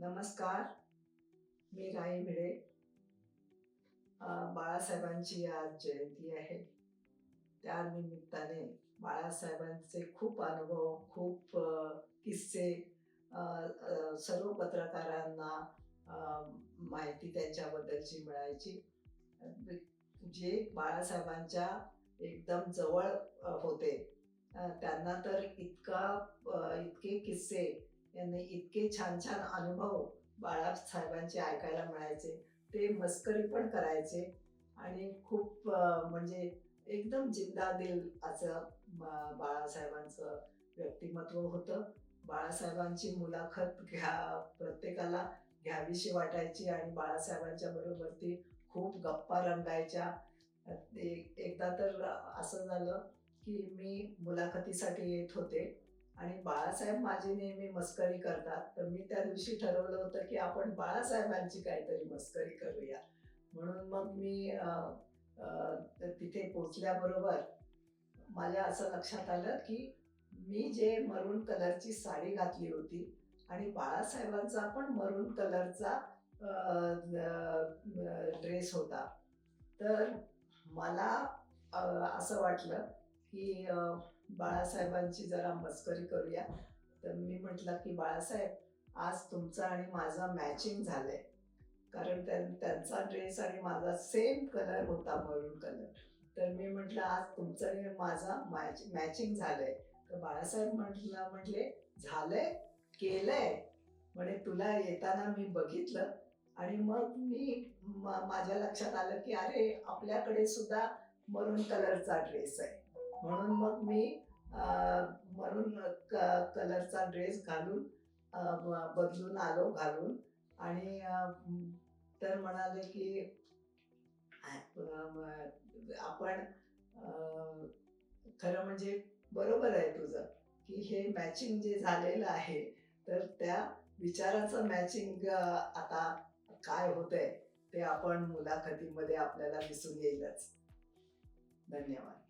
नमस्कार. मी राई भिडे. बाळासाहेबांची आज जयंती आहे. त्या निमित्ताने बाळासाहेबांचे खूप अनुभव खूप किस्से सर्व पत्रकारांना माहिती त्यांच्याबद्दलची मिळायची. जे बाळासाहेबांच्या एकदम जवळ होते. त्यांना तर इतका इतके किस्से यांनी इतके छान छान अनुभव बाळासाहेबांचे ऐकायला मिळायचे. ते मस्करी पण करायचे आणि खूप म्हणजे एकदम जिंदादिल असं बाळासाहेबांचं व्यक्तिमत्व होतं. बाळासाहेबांची मुलाखत घ्या प्रत्येकाला घ्यावीशी वाटायची आणि बाळासाहेबांच्या बरोबर ती खूप गप्पा रंगायच्या. एकदा तर असं झालं की मी मुलाखतीसाठी येत होते. आणि बाळासाहेब माझी नेहमी मस्करी करतात. तर मी त्या दिवशी ठरवलं होतं की आपण बाळासाहेबांची काहीतरी मस्करी करूया. म्हणून मग मी तिथे पोचल्याबरोबर माझ्या असं लक्षात आलं की मी जे मरून कलरची साडी घातली होती आणि बाळासाहेबांचा पण मरून कलरचा ड्रेस होता. तर मला असं वाटलं की बाळासाहेबांची जरा मस्करी करूया. तर मी म्हटलं की बाळासाहेब आज तुमचा आणि माझा मॅचिंग झालंय. कारण त्यां- त्यांचा ड्रेस आणि माझा सेम कलर होता मरून कलर तर मी म्हटलं आज तुमचं आणि माझा मॅच मॅचिंग झालंय. तर बाळासाहेब म्हटलं म्हटले झालंय केलंय. म्हणे तुला येताना मी बघितलं. आणि मग मी माझ्या लक्षात आलं की अरे आपल्याकडे सुद्धा मरून कलरचा ड्रेस आहे. म्हणून मग मी मरून कलरचा ड्रेस घालून बदलून आलो घालून. आणि तर म्हणाले की आपण खरं म्हणजे बरोबर आहे तुझं की हे मॅचिंग जे झालेलं आहे तर त्या विचाराचं मॅचिंग आता काय होतंय ते आपण मुलाखतीमध्ये आपल्याला दिसून येईलच. धन्यवाद.